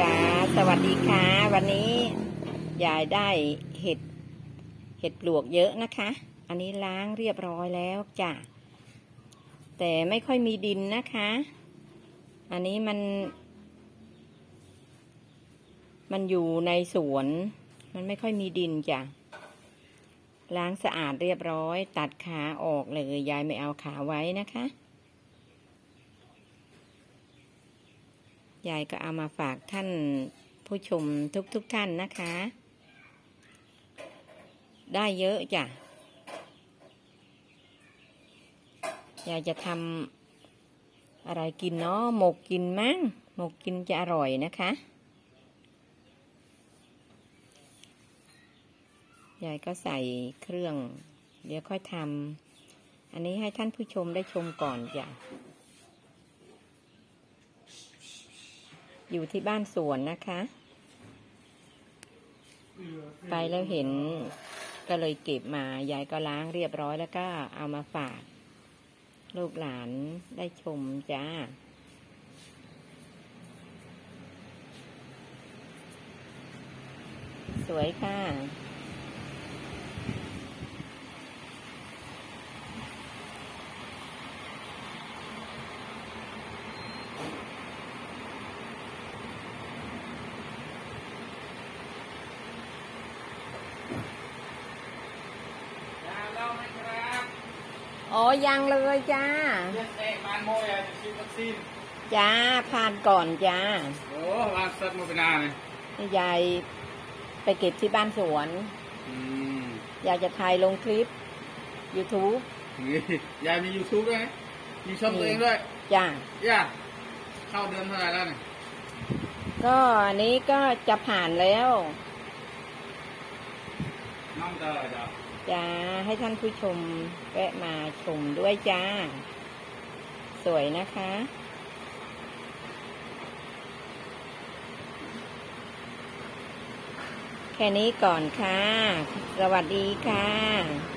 จ้าสวัสดีค่ะ วันนี้ยายได้เห็ด เห็ดปลวกเยอะนะคะ อันนี้ล้างเรียบร้อยแล้วจ้ะ แต่ไม่ค่อยมีดินนะคะ อันนี้มัน มันอยู่ในสวน มันไม่ค่อยมีดินจ้ะ ล้างสะอาดเรียบร้อย ตัดขาออกเลย ยายไม่เอาขาไว้นะคะ ยายก็เอามาฝากท่านผู้ชมทุกๆทท่านนะคะ ได้เยอะจ้ะ ยายจะทำอะไรกินเนาะหมกกินมั้งหมกกินจะอร่อยนะคะ ยายก็ใส่เครื่อง เดี๋ยวค่อยทำอันนี้ให้ท่านผู้ชมได้ชมก่อนจ้ะ อยู่ที่บ้านสวนนะคะ ไปแล้วเห็นก็เลยเก็บมายายก็ล้างเรียบร้อยแล้วก็เอามาฝาก ลูกหลานได้ชมจ้าสวยค่ะ เราไหมครับ อ๋อ ยังเลยจ้าเลือกเตะบานโมยจะฉีดวัคซีนจ้าผ่านก่อนจ้าโอ้วางสัตว์มาเป็นนานเลยยายไปเก็บที่บ้านสวนอืมอยากจะถ่ายลงคลิป YouTube นี่ยายมียูทูบด้วยไหมมีช่องตัวเองด้วยจ้าย่าเข้าเดือนเท่าไหร่แล้วเนี่ยก็อันนี้ก็จะผ่านแล้ว น้องเตยจ้ะจ้าให้ท่านผู้ชมแวะมาชมด้วยจ้า สวยนะคะ แค่นี้ก่อนค่ะ สวัสดีค่ะ